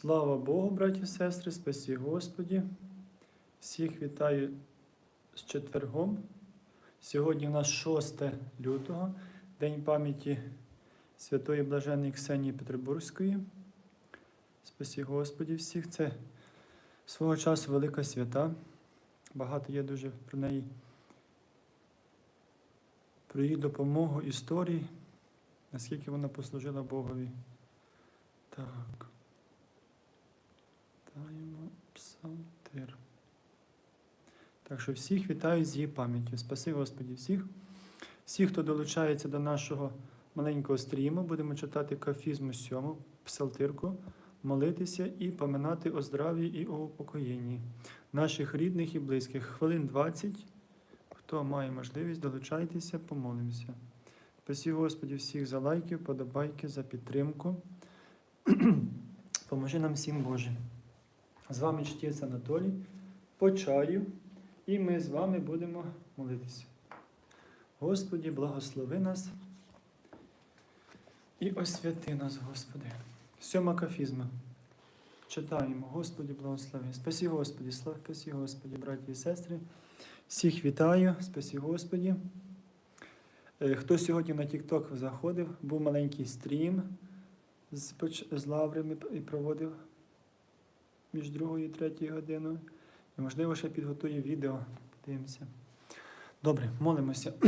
Слава Богу, браті і сестри, спасі Господі. Всіх вітаю з четвергом. Сьогодні у нас 6 лютого, День пам'яті Святої Блаженної Ксенії Петербурзької. Спасі Господі всіх. Це свого часу велика свята. Багато є дуже про неї, про її допомогу історії, наскільки вона послужила Богові. Так. Читаємо псалтир. Так що всіх вітаю з її пам'яттю. Спаси Господі всіх. Всі, хто долучається до нашого маленького стріму, будемо читати кафізму 7, псалтирку, молитися і поминати о здрав'ї і о упокоєнні наших рідних і близьких. Хвилин 20. Хто має можливість, долучайтеся, помолимося. Спасі Господі всіх за лайки, подобайки, за підтримку. Поможи нам всім Боже. З вами чтець Анатолій по чаю, і ми з вами будемо молитися. Господі, благослови нас і освяти нас, Господи. Сьома кафізма. Читаємо, Господі, благослови. Спасі Господі, слава спасі Господі, браті і сестри. Всіх вітаю, спасі Господі. Е, Хто сьогодні на TikTok заходив, був маленький стрім з, з лаврами і проводив між другою і третьою годиною. І, можливо, ще підготую відео. Подивимося. Добре, молимося.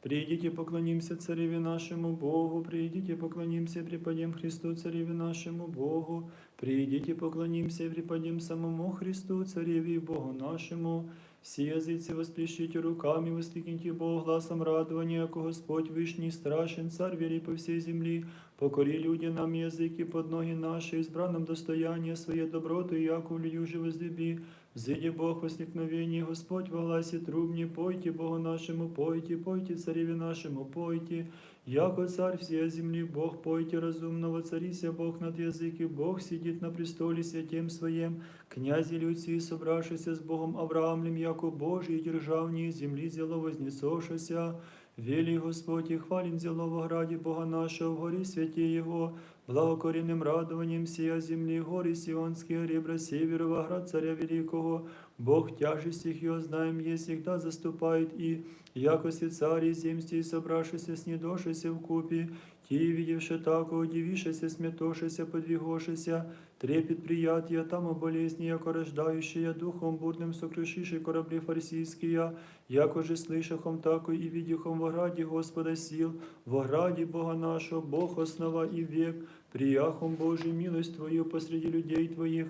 Придите, поклонимся Цареві нашему Богу, придите, поклонимся и преподем Христу, Цареві нашему Богу, придите, поклонимся и преподем самому Христу, Цареві Богу нашему. Всі язиці восплещите руками, воскликните Богу гласом радования, яко Господь Вышний, страшен, Царь вери по всей земли, Покори люди нам языки под ноги наши, избран нам достояние своє доброту, яко в лью же возлюби. Зыди Бог возникновение, Господь во гласе трубни, пойте Богу нашему, пойте, пойте цареве нашему, пойте. Яко царь всей земли, Бог, пойте разумного, царися Бог над языки, Бог сидит на престоле святем своем, князи людці, собравшися с Богом Авраамлем, яко Божий державні земли зело вознесошися. Вели Господь і хвалим зело граді Бога нашего, в горе святі Його, благокорінним радованием сия земли, горі Сіонські, рібра, сіверова, град царя великого, Бог тяжесть їх його знаєм, є всегда заступает и, якості царі земсті, собравшися с недошися в купе, Ті, видевши тако, удивившися, смятошися, подвигошися, трепет приятия, там болезни, яко рождающая духом бурным сокрушивший корабли фарсийские, яко же слышахом тако и видихом во граде Господа сил, во граде Бога нашего, Бог основа и век, прияхом Божий милость Твою посреди людей Твоих,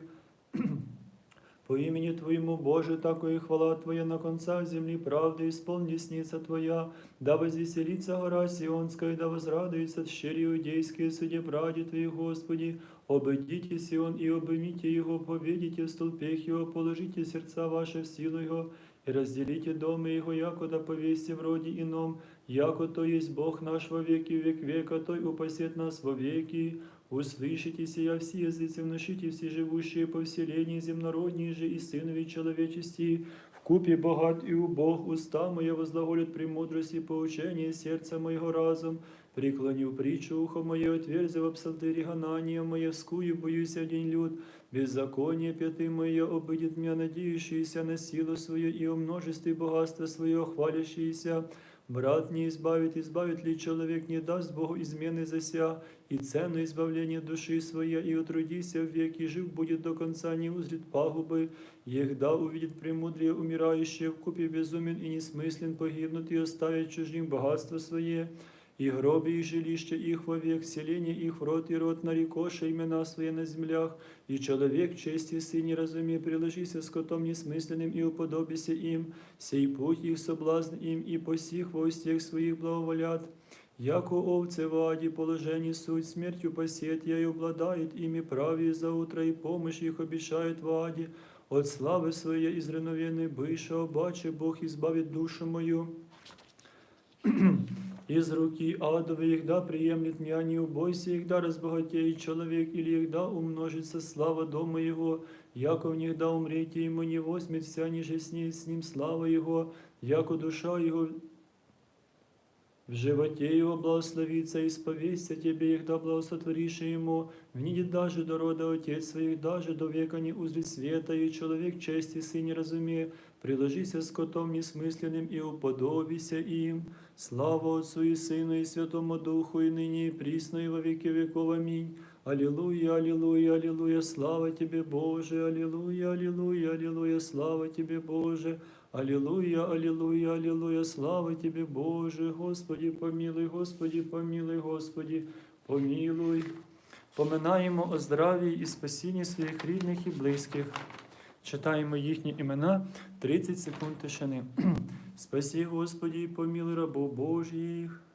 по имени Твоему, Боже, тако и хвала Твоя на концах земли, правда исполни десница Твоя, да возвеселится гора Сионская, да возрадуется щери иудейские суде бради Твои, Господи, обойдите Сион и обымите его, поведите в столпех его, положите сердца ваши в силу его, и разделите дома его, яко да повесьте в роде ином, яко то есть Бог наш во веки век века, той упасет нас во веки. Услышите сия все языцы, внушите все живущие по вселении земнородние же и сынови человечести, в купе богат и убог, уста моя возглаголят премудрости, поучение сердца моего разум, преклонил притчу ухо мое, отверзи в псалтыре гонания мое, вскую боюсь в день люд, беззаконие пяты мое обидит меня, надеющиеся на силу свою и о множестве богатства свое, хвалящиеся, Брат не избавит, избавит ли человек, не даст Богу измены зася, и цену избавления души своей, и утрудися в век, и жив будет до конца, не узрит пагубы, егда увидит премудрие умирающее, в купе безумен и несмыслен погибнут, и оставят чужим богатство свое, и гробы их жилища их вовек, селение их в рот и рот нарекоша имена свои на землях, и человек чести сын не разуме, приложися скотом несмысленным и уподобися им, сей путь их соблазн им, и по сих во всех своих благоволят. Яко овцы в аде положение суть, смертью посет я и обладает ими правее за утро, и помощь их обещает в аде. От славы своей изреновенной быша, обаче Бог избавит душу мою. Из руки адовой егда приемлет меня, не убойся, егда разбогатеет человек, или егда умножится слава дома его, яко в них да умрете ему не возьмет вся ниже с ней, с ним слава его, яко душа его В животе его благословится и сповестся тебе их, да благосотворишь ему. Внидит даже до рода отец своих, даже до века не узрит света, и человек чести сын не разуме Приложися скотом несмысленным и уподобися им. Слава Отцу и Сыну и Святому Духу, и ныне и присно, и во веки веков. Аминь. Аллилуйя, аллилуйя, аллилуйя, слава Тебе, Боже, аллилуйя, аллилуйя, аллилуйя, слава Тебе, Боже. Аллилуйя, аллилуйя, аллилуйя, слава Тебе, Боже, Господи, помилуй, Господи, помилуй, Господи, помилуй. Поминаємо о здраві і спасінні своїх рідних і близьких. Читаємо їхні імена 30 секунд тишини. Спасі, Господі, поміли рабов Божих.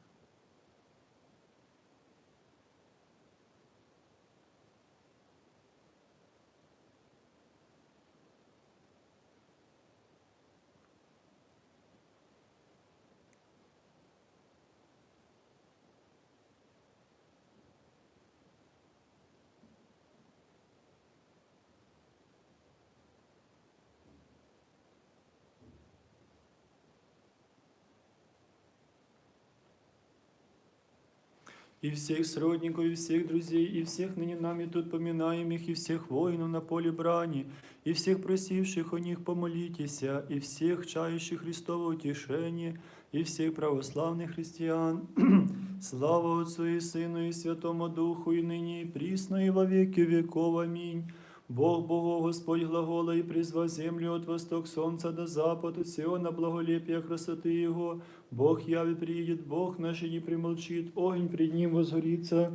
и всех сродников, и всех друзей, и всех ныне нами тут поминаемых, и всех воинов на поле брани, и всех просивших о них помолитесь, и всех чающих Христово утешение, и всех православных христиан. Слава Отцу и Сыну и Святому Духу, и ныне, и присно, и во веки веков. Аминь. Бог Богу, Господь глагола, и призвал землю от восток солнца до запад, от Сиона благолепия красоты Его. Бог яви приедет, Бог наш и не примолчит, огонь пред Ним возгорится.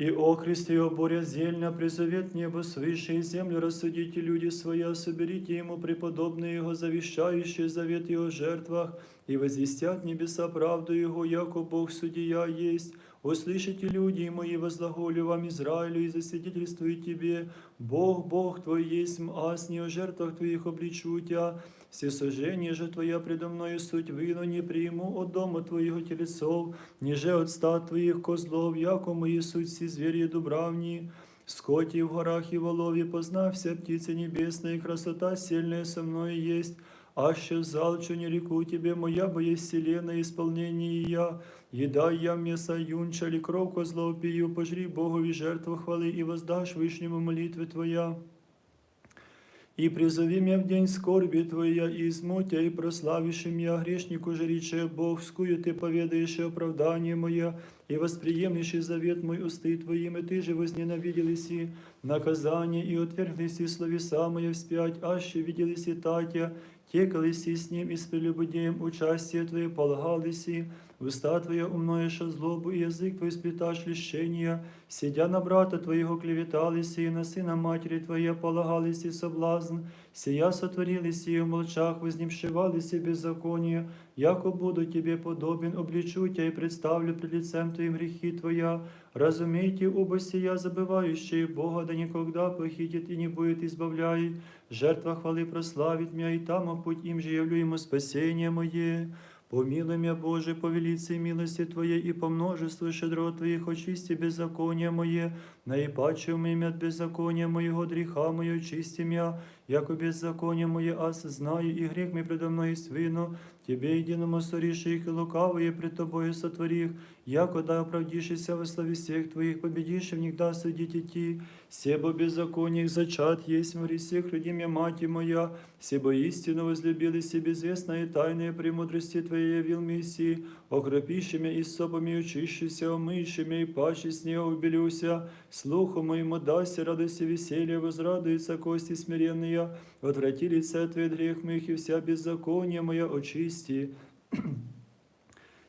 И окрест его боря зельня, призовет небо свыше и землю рассудите люди своя, соберите ему преподобные его, завещающие завет его жертвах, и возвестят небеса правду его, яко Бог судья есть. Услышите, люди мои, возлаголю вам Израилю, и засвидетельствую тебе, Бог, Бог твой есть, аз не о жертвах твоих обличу тебя, все сожжения же Твоя предо мною суть вино не приму от дома Твоего телесов, ниже от стад Твоих козлов, яко мои суть все звери дубравни. Скоти в горах и воловье, познав вся птицы небесная, и красота сильная со мной есть. Аще залчу не реку тебе, моя бо есть вселенная, исполнение я. Еда я мясо юнча, ли кров козлов пью, пожри Богові жертву хвали, и воздашь вышнему молитвы Твоя. И призови меня в день скорби Твоя, и измутя, и прославишь меня, грешнику же рече Бог, скую Ты поведаешь оправдание мое, и восприемлешь и завет мой усты Твоим, и Ты же возненавиделись и наказание, и отверглись и словеса мои вспять, аще виделись и татья, текались и с ним, и с прелюбодеем участие Твое полагались и уста Твоя умноешь злобу, и язык Твой сплеташ лишения, сидя на брата Твоего клеветались, и на сына матери Твоя полагались и соблазн, сия сотворились и в молчах вознемшивались и беззаконие, яко буду Тебе подобен, обличу Тебя и представлю пред лицем Твоим грехи Твоя, разумейте, оба сия забывающие Бога, да никогда похитит и не будет избавляй, жертва хвалы прославит меня, и там путь им же явлю ему спасение мое. Помилуй меня, Боже, по велице милости Твоей и по множеству щедрот Твоих очисти беззаконие мое, наипаче умыми от беззакония моего греха мое, очисти меня, яко беззаконие мое аз знаю, и грех мой предо мной есть вино, Тебе единому соришь их, и лукавые пред Тобою сотворих, яко да оправдишься во славе всех Твоих, победишь в них да судить идти, себо беззакониях зачат есть в всех людей меня, мать моя, себо истину возлюбили себе известное и тайное премудрости Твоей явил Мессии, окропиши меня и сопами очищуся, омыши меня и паче с нее убелюся, слуху моему даси радости веселья, возрадуются кости смиренные, отврати лице Твое от грех моих, и вся беззаконие моя очисти.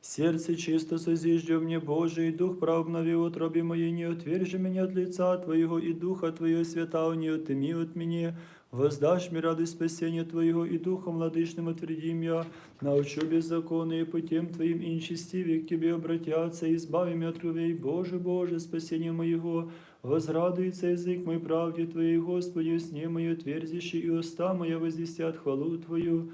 Сердце чисто созиждя мне, Боже, и Дух прав обнови утробе моей, не отвержи меня от лица Твоего, и Духа Твоего святого не отыми от меня. Воздашь мне радость спасения Твоего, и Духом владычным отверди меня. Научу беззаконные путем Твоим, и нечестивые к Тебе обратятся, и избави меня от кровей, Боже, Боже, спасение моего. Возрадуется язык мой правде Твоей, Господи, сне мою отверзиши, и уста моя возвестят хвалу Твою.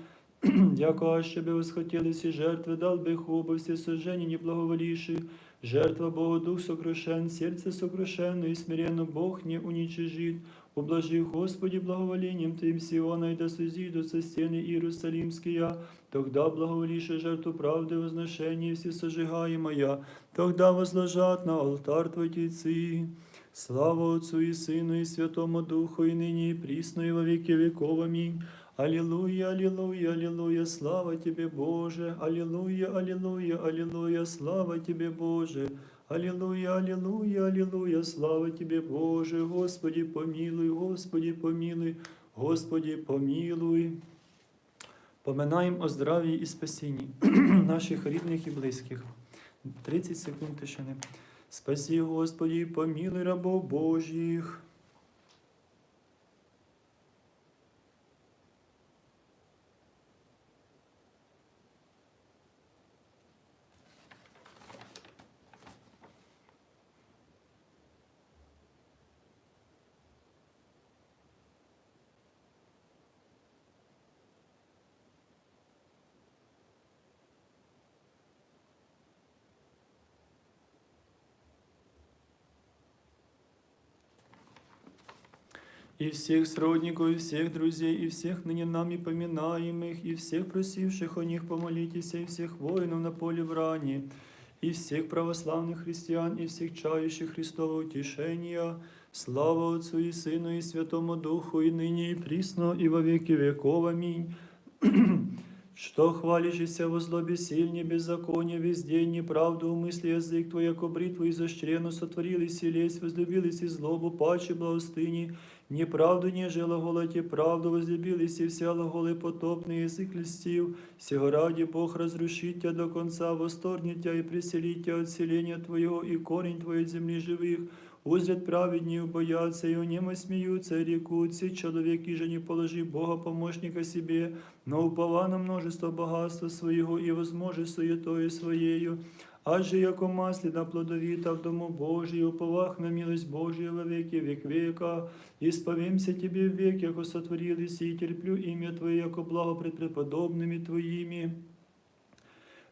Дяко, що би восхотілися жертви, дал би хуба, все сожження не благоволіши. Жертва Богу, дух сокрушен, сердце сокрушенно и смиренно Бог не уничижит. Ублажи, Господи, благоволением Твоим Сиона, и да созидутся стены Иерусалимские, тогда благоволишь жертву правды, возношение всесожигаемая, тогда возложат на алтарь Твой тельцы. Слава Отцу и Сыну и Святому Духу, и ныне и присно, и во веки веков. Аминь. Аллилуйя, аллилуйя, аллилуйя, слава Тебе, Боже, аллилуйя, аллилуйя, аллилуйя, слава Тебе, Боже. Аллилуйя, аллилуйя, аллилуйя, слава Тебе, Боже, Господи, помилуй, Господи, помилуй, Господи, помилуй. Поминаємо о здраві і спасінні наших рідних і близьких. 30 секунд тишини. Спаси, Господи, помилуй рабов Божих. и всех сродников, и всех друзей, и всех ныне нами поминаемых, и всех просивших о них помолитесь, и всех воинов на поле брани, и всех православных христиан, и всех чающих Христова утешения. Слава Отцу и Сыну, и Святому Духу, и ныне, и присно, и во веки веков. Аминь. Что хвалишься во злобе сильне, беззаконие везде, неправду умысли язык твой, яко бритву изощренно сотворились и лезь, возлюбились и злобу, паче благостыни, неправду не жила голоте, правду возлюбились и все глаголы потопный язык льстив, сего ради Бог разрушить тебя до конца, восторгнет тебя и преселить тебя от селения твоего, и корень твой от земли живых, Узрят праведнее, боятся, и о нем смеются, и рекут, все человек, и же не положи Бога помощника себе, но упова на множество богатства своего и возможет суетою своею. Аже яко маслина плодовіта в дому Божій, уповах на милость Божию во веки век века, исповемся Тебе в век, яко сотворилися, і терплю ім'я Твоє, яко благо пред преподобними Твоими.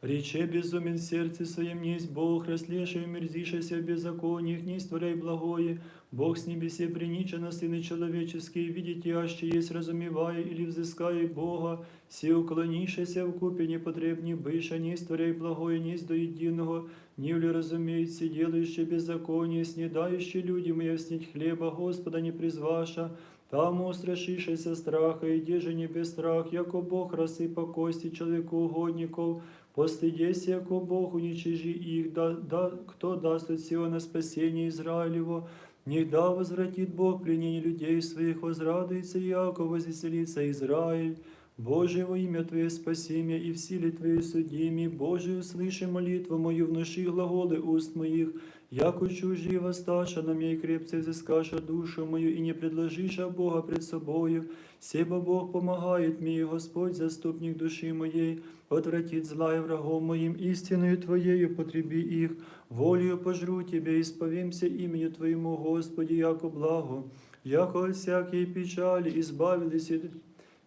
Рече безумен в сердце своем, не есть Бог, расслеший, мерзишься в беззакониях, не створяй благое, Бог с небесе принича на сыны человеческие, видите, аще есть разумевая или взыская Бога, все уклонишься в купе непотребни быша, не створяй благое, не до единого, не ли разумеет, все делающие беззаконие, снедающие люди мои снить хлеба, Господа не призваша, там устрашишься страха, и де же не без страх, яко Бог рассыпа кости человеку угодников, Постыдесь, яко Бог уничижи их, да, да, кто даст от сего на спасение Израилево, Нигда возвратит Бог пленение людей своих, возрадуется яко возвеселится Израиль. Боже, во имя Твое спаси меня и в силе Твоей судими. Боже, услыши молитву мою, внуши глаголы уст моих, яко чужі воссташа на меня и крепце взыскаша душу мою, и не предложиша Бога пред собою. Себо Бог помогает мій Господь, заступник душі моєї, отвратіть зла і врагом моїм, істиною Твоєю потрібі їх, волею пожру Тебе, сповімся іменю Твоєму, Господі, яко благо, яко всякій печалі, ізбавилися, избавились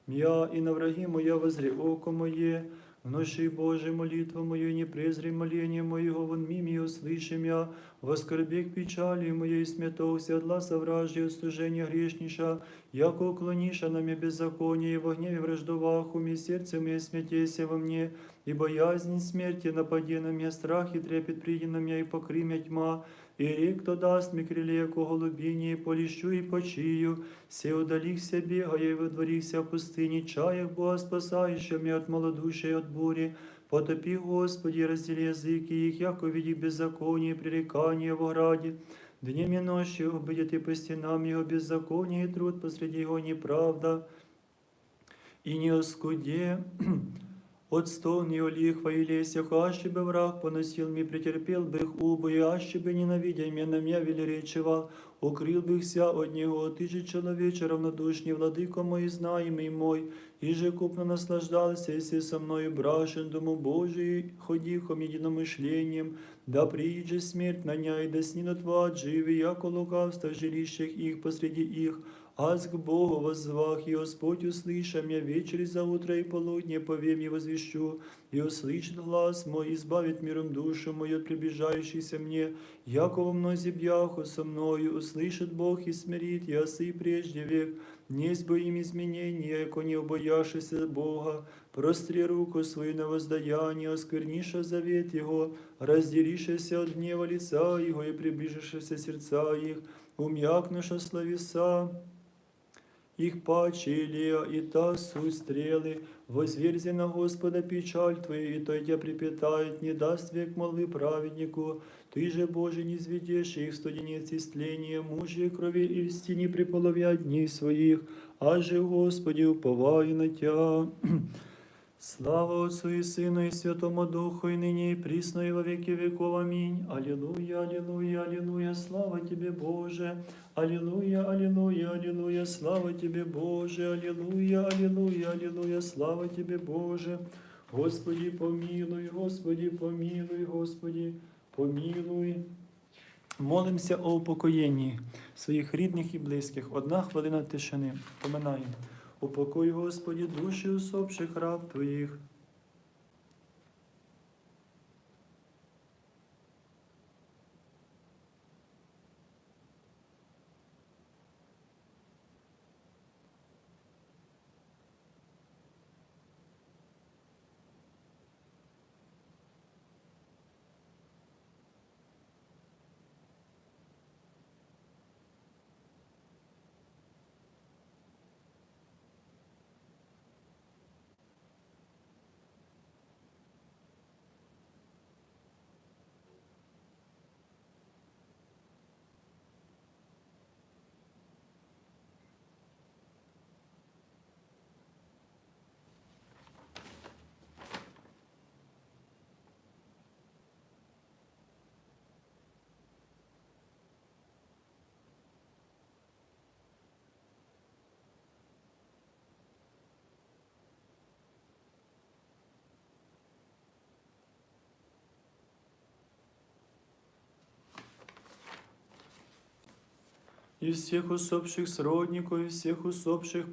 м'я, и на враги моя возрі око мое, внуши Боже молитву мою, не презри моление моего, вон мими услышим я, воскорби к печали моей, смятовся от ласа вражьего служения грешниша, яко уклониша на мне беззаконие, и во гневе враждовах уме, сердце мое смятейся во мне, и боязнь смерти напади на меня, страх и трепет приди на меня, и покри меня тьма, и рек, кто даст мне крыле, яко голубине, полищу и почию, все удалихся бегая, и водворихся в пустыне, чаях Бога спасающего меня от малодушия и от бури, потопи, Господи, раздели языки их, яко види беззаконие, пререкание во граде, Днем и ночью обидят и по стенам его беззаконие, и труд посреди его неправда, и не оскуде, от стон и лихва и лесях, аще бы враг поносил мне, претерпел бы их убо, и аще бы ненавидя меня на меня велеречевал, укрыл бы вся от него, ты же человече равнодушный, владыко мой, знаемый мой, и же купно наслаждался, если со мною брашен, дому Божий, ходихом единомышлением, да приидет смерть на ня, и да снинут в ад живи, яко лукавство жилищах их посреди их, аз к Богу воззвах, и Господь услыша меня вечер и за утро и полудня, повем и возвещу, и услышит глаз мой, избавит миром душу мою от приближающейся мне, яко во мнозе бяху со мною, услышит Бог и смирит, я и прежде век, несть бы им изменения, яко не обояшися Бога, простри руку свою на воздаяние, оскверниша завет Его, разделишься от гнева лица Его и приближишься сердца их, ум'якнуша словеса, их паче Илия, и та суть стрелы, возверзи на Господа печаль Твою, и то тебя припитает, не даст век молвы праведнику, Ты же, Боже, не изведешь их в студенец истления, мужья крови и в стене при полове дней своих, а же, Господи, уповаю на Тя. Слава Отцу и Сыну и Святому Духу, и ныне и присно, и во веки веков. Аминь. Аллилуйя, аллилуйя, аллилуйя, слава Тебе, Боже. Аллилуйя, аллилуйя, аллилуйя, слава Тебе, Боже. Аллилуйя, аллилуйя, аллилуйя, слава Тебе, Боже. Господи, помилуй, Господи, помилуй, Господи, помилуй. Молимося о упокоєнні своїх рідних і близьких. Одна хвилина тишини. Поминаємо. Упокой, Господи, душі усопших раб Твоїх. и всех усопших сродников, и всех усопших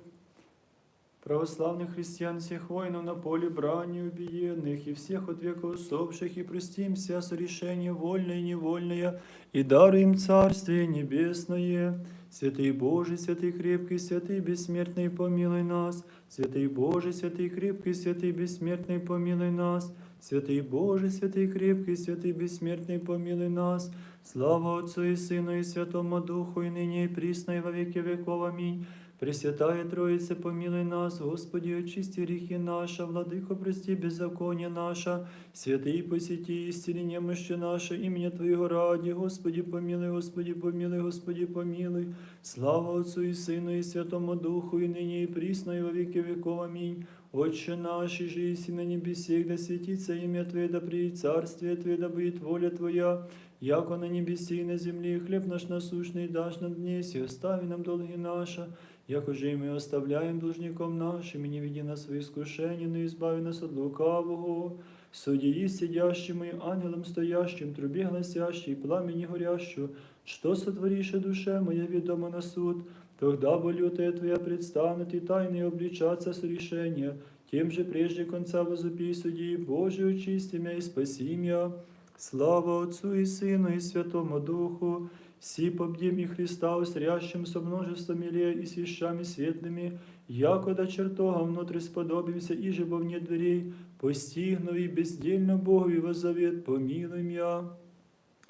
православных христиан, всех воинов на поле брани убиенных, и всех от века усопших, и простим вся сорешение вольное и невольное, и даруем Царствие Небесное. Святый Божий, святый крепкий, святый бессмертный, помилуй нас. Святый Божий, святый крепкий, святый бессмертный, помилуй нас. Святый Божий, святый крепкий, святый бессмертный, помилуй нас. Слава Отцу і Сину, і Святому Духу, і нині, і прісно, і во віки віков. Амінь. Пресвятає Троїце, помилуй нас, Господі, Очисті ріхи наша, владико, прості, беззаконня наша, святий посіті, істині, немощі наше, ім'я Твоєго раді, Господі помилуй, Господі помилуй, Господі помилуй. Слава Отцу і Сину, і Святому Духу, і нині, і прісно, і во віки віков. Амінь. Отче наши же, и на небесех, да святится имя Твое, да приедет Царствие Твое, да будет воля Твоя, яко на небеси и на земле, хлеб наш насущный дашь нам днесь, и остави нам долги наши, яко же и мы оставляем должником нашим, и не веди нас в искушение, но избави нас от лукавого. Судьи сидящим и ангелом стоящим, трубе гласящей, пламени горящую, что сотворишь душе моя ведомо на суд, Тогда бы лютая Твоя предстанет и тайны обличаться с решения, тем же прежде конца возупи судьи, Боже, очисти меня и спаси меня. Слава Отцу и Сыну и Святому Духу, си побдим и Христа усрящим со множеством миле и свящами светлыми, яко до чертога внутрь сподобимся, и же вне дверей, постигну и бездельно Богу и во завет помилуй меня.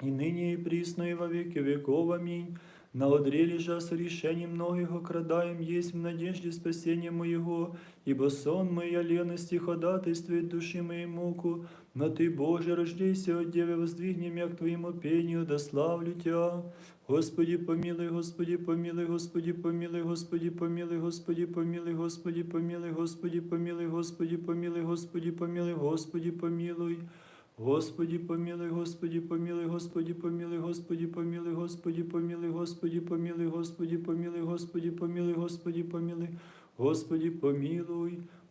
И ныне и присно и во веки веков. Аминь. На одре лежа с решением многих окрадаем есть в надежде спасения моего, ибо сон моя лености ходатайствует души моей муку, но Ты, Боже, рождейся от Девы, воздвигни меня к Твоему пению, да славлю Тя. Господи, помилуй, Господи, помилуй, Господи, помилуй, Господи, помилуй, Господи, помилуй, Господи, помилуй, Господи, помилуй, Господи, помилуй, Господи, помилуй, Господи, помилуй. Господи, помилуй, Господи, помилуй, Господи, помилуй, Господи, помилуй, Господи, помилуй, Господи, помилуй, Господи, помилуй, Господи, помилуй, Господи, помилуй, Господи, помилуй,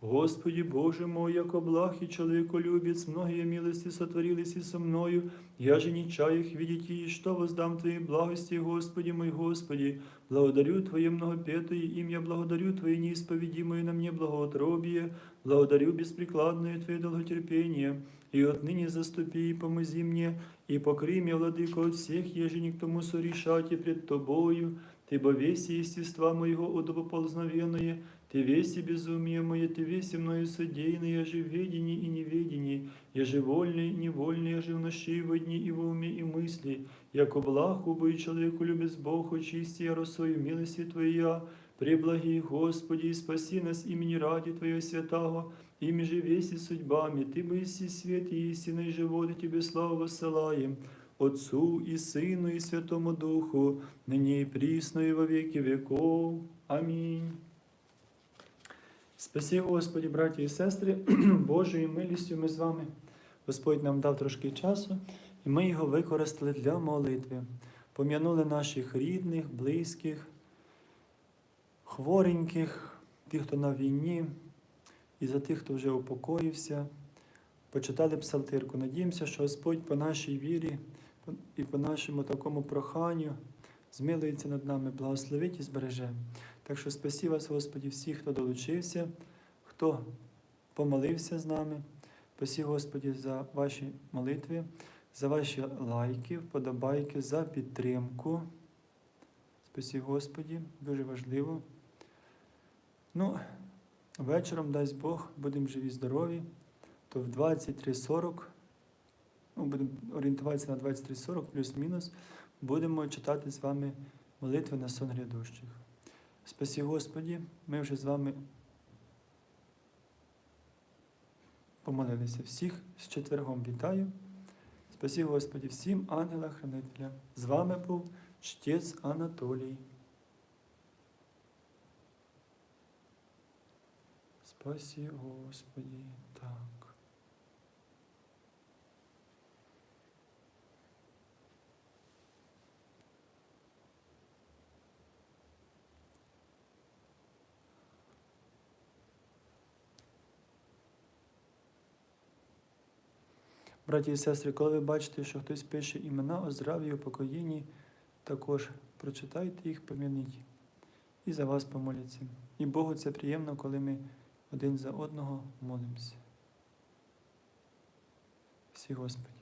Господи Боже мой, яко благ и человеколюбец, многие милости сотворились и со мною, я же не чаю их видеть, и что воздам Твоей благости, Господи мой, Господи, благодарю Твое многопетое имя, благодарю Твое неисповедимое на мне благоутробие, благодарю беспрекладное Твое долготерпение, и отныне заступи и помози мне, и покри меня, владыко, от всех еженик тому сорешати пред Тобою, Ты бо веси естества моего удобоползновенное, Ты веси безумие мое, Ты веси мною содеянное, я же в ведении и неведении, я же вольный и невольный, я же в ночи во дни и в уме и мысли, яко благ убой человеку любец Бог, очисти я росою милости Твоя, преблаги, Господи, и спаси нас имени ради Твоего святого, ими же веси судьбами, Ты бы иси свет и истинный живот, и Тебе славу воссылаем, Отцу и Сыну и Святому Духу, ныне и присно и во веки веков. Амінь. Спаси, Господі, браті і сестри, Божою милістю ми з вами. Господь нам дав трошки часу, і ми його використали для молитви. Пом'янули наших рідних, близьких, хвореньких, тих, хто на війні, і за тих, хто вже упокоївся. Почитали псалтирку. Надіємося, що Господь по нашій вірі і по нашому такому проханню змилується над нами, благословить і збереже. Так що спасі вас, Господі, всіх, хто долучився, хто помолився з нами. Спасі, Господі, за ваші молитви, за ваші лайки, вподобайки, за підтримку. Спасі, Господі, дуже важливо. Ну, вечором, дасть Бог, будемо живі, здорові, то в 23.40, ну, будемо орієнтуватися на 23.40 плюс-мінус, будемо читати з вами молитви на сон грядущих. Спасі Господі, ми вже з вами помолилися. Всіх з четвергом вітаю. Спасі Господі, всім ангела-хранителя. З вами був чтець Анатолій. Спасі Господі. Так. Браті і сестри, коли ви бачите, що хтось пише імена о здрав'ї, упокоєнні, також прочитайте їх, помініть і за вас помоляться. І Богу це приємно, коли ми один за одного молимося. Всі Господи.